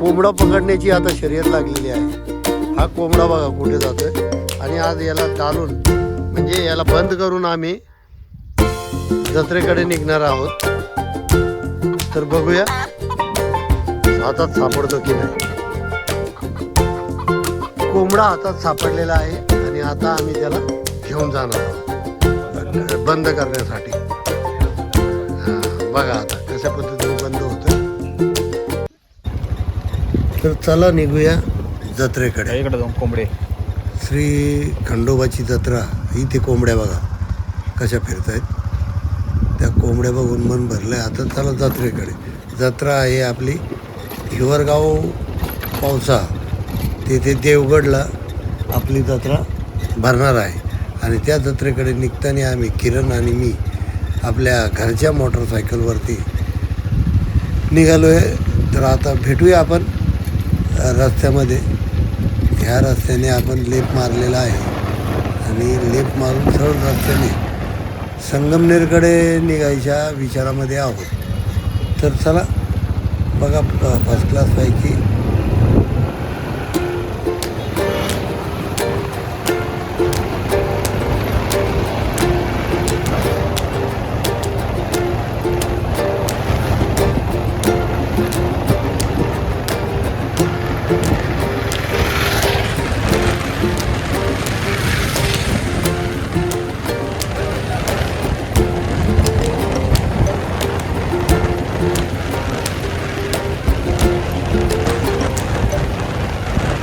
कोंबडा पकडण्याची आता शर्यत लागलेली आहे. हा कोंबडा बघा कुठे जातोय. आणि आज याला डालून म्हणजे याला बंद करून आम्ही जत्रेकडे निघणार आहोत. तर बघूया हातात सापडतो की नाही. कोंबडा हातात सापडलेला आहे आणि आता आम्ही त्याला घेऊन जाणार आहोत. बंद करण्यासाठी. बघा आता कशा पद्धतीने बंद होतं तर चला निघूया जत्रेकडे. इकडे जाऊन कोंबडे. श्री खंडोबाची जत्रा इथे कोंबड्या बघा कशा फिरत आहेत त्या कोंबड्या बघून मन भरलं आहे आता चला जत्रेकडे. जत्रा आहे आपली हिवरगाव पावसा. तेथे देवगडला आपली जत्रा भरणार आहे. आणि त्या जत्रेकडे निघताना आम्ही किरण आणि मी आपल्या घरच्या मोटरसायकलवरती निघालो आहे तर आता भेटूया आपण. रस्त्यामध्ये. ह्या रस्त्याने आपण लेप मारलेला आहे. आणि लेप मारून सरळ रस्त्याने संगमनेरकडे निघायच्या विचारामध्ये आहोत. तर चला बघा फर्स्ट क्लासपैकी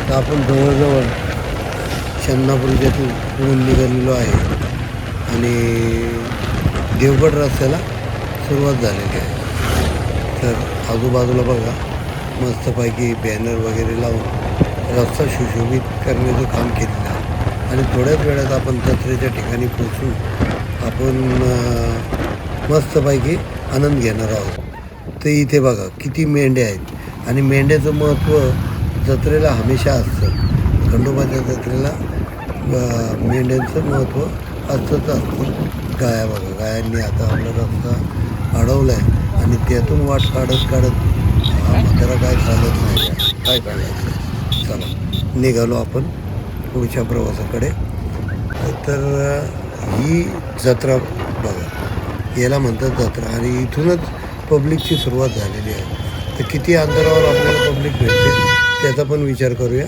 तर आपण जवळजवळ शन्नापुरच्यातून पुढून निघालेलो आहे. आणि देवगड रस्त्याला सुरुवात झालेली आहे. तर आजूबाजूला बघा मस्तपैकी बॅनर वगैरे लावून रस्ता सुशोभित करण्याचं काम केलेलं आहे. आणि थोड्याच वेळात आपण जत्रेच्या ठिकाणी पोचून आपण मस्तपैकी आनंद घेणार आहोत. तर इथे बघा किती मेंढ्या आहेत. आणि मेंढ्याचं महत्त्व जत्रेला हमेशा असतं. खंडोबाच्या जत्रेला मेंढ्यांचं महत्त्व असतंच असतं. गाया बघा गायांनी आता आपला रस्ता अडवला आहे आणि त्यातून वाट काढत काढत हा म्हातारा काय चालत नाही. काय काढायचं? चला निघालो आपण पुढच्या प्रवासाकडे. तर ही जत्रा बघा. याला म्हणतात जत्रा आणि इथूनच पब्लिकची सुरुवात झालेली आहे. तर किती अंतरावर आपल्याला पब्लिक भेटते? त्याचा पण विचार करूया.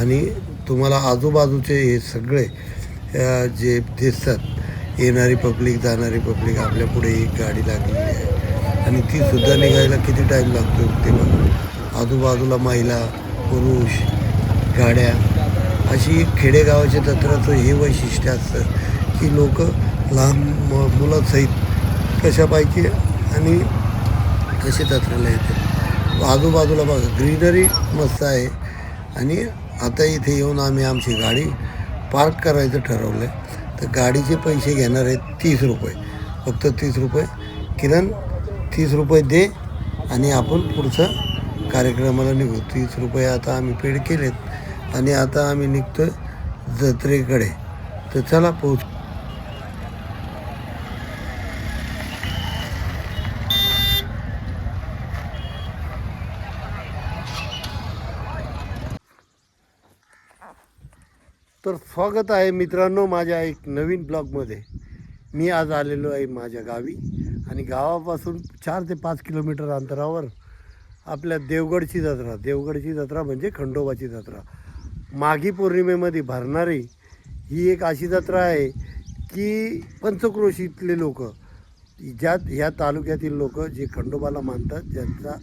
आणि तुम्हाला आजूबाजूचे हे सगळे जे दिसतात येणारी पब्लिक जाणारी पब्लिक आपल्या पुढे एक गाडी लागलेली आहे. आणि ती सुद्धा निघायला किती टाईम लागतो ते बघा. आजूबाजूला महिला पुरुष गाड्या अशी खेडेगावाच्या तत्राचं हे वैशिष्ट्य असतं की लोक लहान म मुलासहित कशापैकी आणि कसे जत्रेला येते आजूबाजूला बघा ग्रीनरी मस्त आहे. आणि आता इथे येऊन आम्ही आमची गाडी पार्क करायचं ठरवलं आहे तर गाडीचे पैसे घेणार आहेत तीस रुपये. फक्त तीस रुपये. किरण तीस रुपये दे आणि आपण पुढचं कार्यक्रमाला निघू. तीस रुपये आता आम्ही पेड केलेत. आणि आता आम्ही निघतो जत्रेकडे. तर चला पोच तर स्वागत आहे मित्रांनो माझ्या एक नवीन ब्लॉगमध्ये. मी आज आलेलो आहे माझ्या गावी आणि गावापासून चार ते पाच किलोमीटर अंतरावर आपल्या देवगडची जत्रा. देवगडची जत्रा म्हणजे खंडोबाची जत्रा. माघी पौर्णिमेमध्ये भरणारी ही एक अशी जत्रा आहे की पंचक्रोशीतले लोक ज्यात ह्या तालुक्यातील लोक जे खंडोबाला मानतात ज्यांचा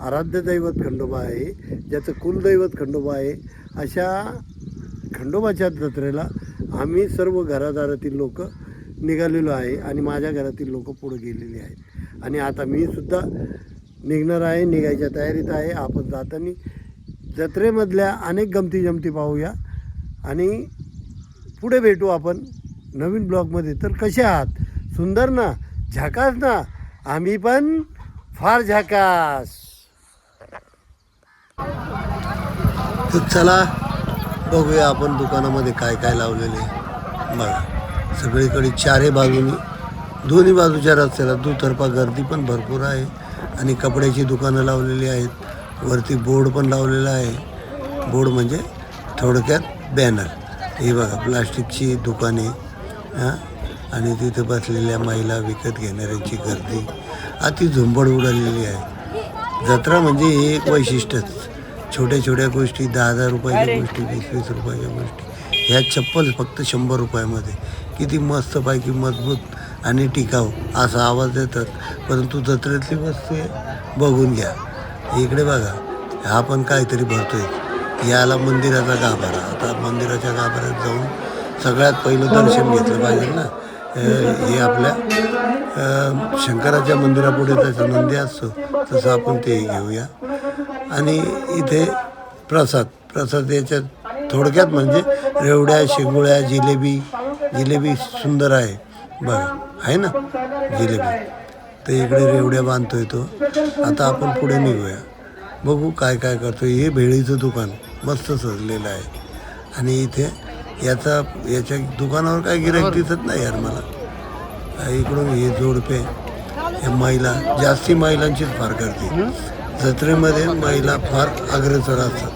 आराध्य दैवत खंडोबा आहे ज्याचं कुलदैवत खंडोबा आहे अशा खंडोबाच्या जत्रेला आम्ही सर्व घरादारातील लोक निघालेलो आहे आणि माझ्या घरातील लोक पुढे गेलेली आहेत. आणि आता मी सुद्धा निघणार आहे निघायच्या तयारीत आहे. आपण जाताना जत्रेमधल्या अनेक गमती जमती पाहूया. आणि पुढे भेटू आपण नवीन ब्लॉगमध्ये. तर कसे आहात? सुंदर ना? झाकास ना? आम्ही पण फार झाकास. चला बघूया आपण दुकानामध्ये काय काय लावलेले बघा सगळीकडे चारही बाजूनी दोन्ही बाजूच्या रस्त्याला दुतर्फा गर्दी पण भरपूर आहे आणि कपड्याची दुकानं लावलेली आहेत. वरती बोर्ड पण लावलेला आहे. बोर्ड म्हणजे थोडक्यात बॅनर हे बघा प्लास्टिकची दुकाने हां? आणि तिथे बसलेल्या महिला विकत घेणाऱ्यांची गर्दी. अति झुंबड उडालेली आहे. जत्रा म्हणजे हे एक वैशिष्ट्यच. छोट्या छोट्या गोष्टी दहा दहा रुपयाच्या गोष्टी वीस वीस रुपयाच्या गोष्टी. ह्या चप्पल फक्त शंभर रुपयामध्ये. किती मस्तपैकी मजबूत आणि टिकाऊ असा आवाज देतात. परंतु जत्रेतली वस्तू बघून घ्या. इकडे बघा हा पण काहीतरी भरतोय. याला मंदिराचा गाभारा. आता मंदिराच्या गाभाऱ्यात जाऊन सगळ्यात पहिलं दर्शन घेतलं पाहिजे ना. हे आपल्या शंकराच्या मंदिरापुढे त्याचा नंदी असतो. तसं आपण ते घेऊया. आणि इथे प्रसाद प्रसाद याच्यात थोडक्यात म्हणजे रेवड्या शेंगुळ्या जिलेबी जिलेबी सुंदर आहे. बघा आहे ना? जिलेबी. तर इकडे रेवड्या बांधतोय तो. आता आपण पुढे निघूया. बघू काय काय करतो हे भेळीचं दुकान मस्त सजलेलं आहे. आणि इथे याचा याच्या दुकानावर काय गिराईक दिसत नाही यार मला. इकडून हे जोडपे हे महिला जास्ती महिलांचीच फार गर्दी. जत्रेमध्ये महिला फार अग्रेसर असतात.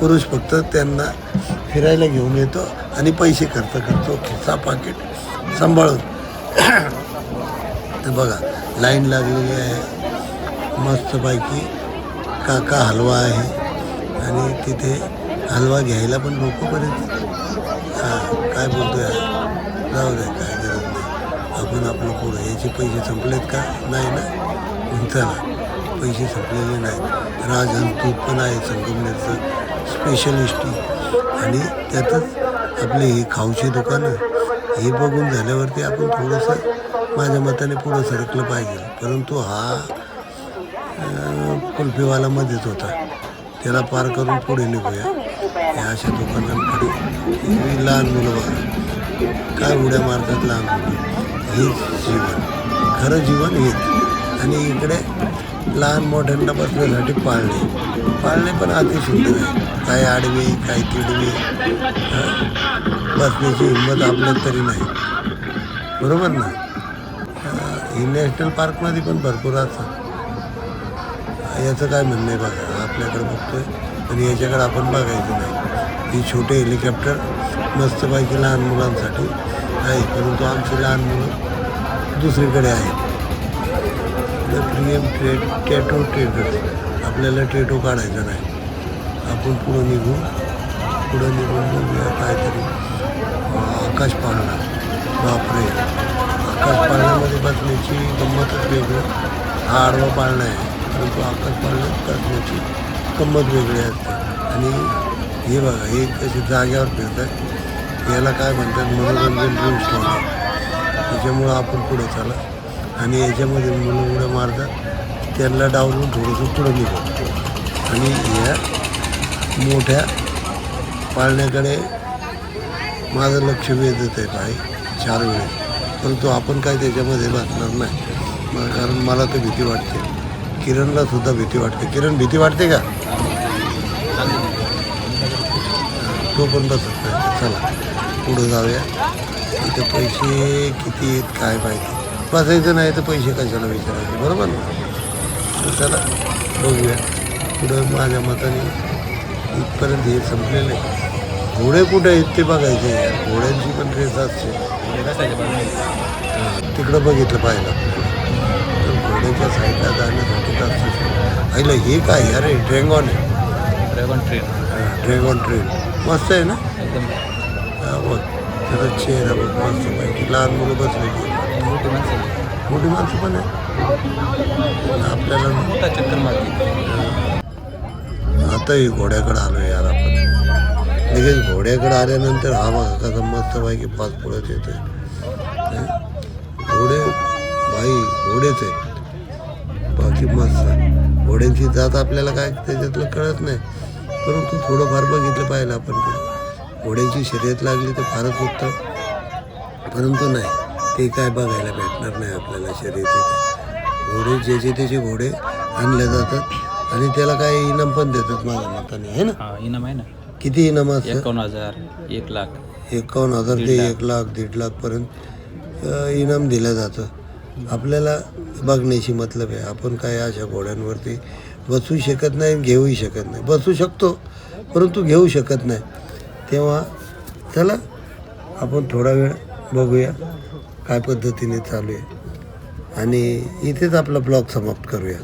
पुरुष फक्त त्यांना फिरायला घेऊन येतो आणि पैसे खर्च करतो. खिस्सा पाकिट सांभाळून. तर बघा लाईन लागलेली आहे. मस्तपैकी काका हलवा आहे. आणि तिथे हलवा घ्यायला पण लोक बरेच हां काय बोलतो आहे जाऊ दे काय गरज नाही. आपण आपलं पुढं याचे पैसे संपलेत का? नाही ना? मग चला. पैसे संपलेले नाहीत. राजहंस दूध पण आहे संगमनेरचं स्पेशलिस्टी आणि त्यातच आपले हे खाऊची दुकानं हे बघून झाल्यावरती आपण थोडंसं माझ्या मताने पुढं सरकलं पाहिजे. परंतु हा कुल्फीवाला मध्येच होता. त्याला पार करून पुढे निघूया. या अशा दुकानांकडे. लहान मुलं काय उड्या मारतात लहान मुलं. हेच जीवन. खरं जीवन हेच. आणि इकडे लहान मोठ्यांना बसण्यासाठी पाळणे. पाळणे पण अति सुंदर आहे. काही आडवे काय तिडवे. बसण्याची हिंमत आपल्यात तरी नाही. बरोबर ना? ही नॅशनल पार्कमध्ये पण भरपूर असतात. याचं काय म्हणणं आहे बघा आपल्याकडे बघतोय. आणि याच्याकडे आपण बघायचं नाही. ही छोटे हेलिकॉप्टर मस्तपैकी लहान मुलांसाठी आहे. परंतु आमची लहान मुलं दुसरीकडे आहेत. प्रियम ट्रेड टॅटो ट्रेडर्स आपल्याला टॅटो काढायचा नाही. आपण पुढं निघू. पुढं निघून बघूया काहीतरी. आकाश पाळणा. बापरे. आकाश पाळण्यामध्ये बसण्याची गंमतच वेगळं. हा आडवा पाळणा आहे. परंतु आकाश पाळण्यात बसण्याची गंमत वेगळी असते. आणि हे बघा हे कसे जाग्यावर फिरतात. याला काय म्हणतात? मनोरंजन रूम स्टॉल त्याच्यामुळं आपण पुढे चाला. आणि याच्यामध्ये मुलं उड्या मारतात. त्यांना डावलून थोडंसं पुढं निघतो आणि या मोठ्या पाळण्याकडे माझं लक्ष वेधत आहे भाई चार वेळेस. परंतु आपण काय त्याच्यामध्ये बसणार नाही. कारण मला तर भीती वाटते. किरणला सुद्धा भीती वाटते. किरण भीती वाटते का? तो पण बसत नाही चला पुढं जाऊया. इथे पैसे किती आहेत काय माहिती. बसायचं नाही तर पैसे कशाला विचारायचे? बरोबर ना? चला बघूया. पुढं माझ्या मताने इथपर्यंत हे संपलेलं आहे. घोडे कुठे आहेत ते बघायचे. घोड्यांची पण रेस असते. हां, तिकडं बघितलं पाहिलं तर घोड्याच्या साईडला जाण्यासाठी असतं आईला हे काय? अरे ड्रॅगॉन आहे. Dragon train. Dragon train. मस्त आहे ना? एकदम. हा बघ. त्याचा चेहरा बघ. मस्त पाहिजे लहान मुलं बसलेली आहेत. मोठी माणसं. मोठी माणसं पण आहे आपल्याला मोठा चक्कर मारते आताही घोड्याकडे आलो यार आपण. लगेच घोड्याकडे आल्यानंतर हा बघा कसा मस्त पैकी पाच पुढत येतोय. हं? घोडे? भाई घोडेच आहेत. बाकी मस्त घोड्यांची जात आपल्याला काय त्याच्यातलं कळत नाही. परंतु थोडंफार बघितलं पाहिजे आपण घोड्यांची शर्यत लागली तर फारच उत्तम. परंतु नाही. ते काय बघायला भेटणार नाही आपल्याला शर्यतीत घोडे ज्याचे त्याचे घोडे आणले जातात आणि त्याला काय इनाम पण देतात माझ्या मताने आहे ना? हा इनाम आहे ना. किती इनाम असतं? एकावन्न हजार एक लाख. एकावन्न हजार ते. एक लाख दीड लाखपर्यंत अ, इनाम दिलं जातं. आपल्याला बघण्याची मतलब आहे. आपण काय अशा घोड्यांवरती बसू शकत नाही घेऊही शकत नाही. बसू शकतो परंतु घेऊ शकत नाही. तेव्हा चला आपण थोडा वेळ बघूया. काय पद्धतीने चालू आहे. आणि इथेच आपला ब्लॉग समाप्त करूया.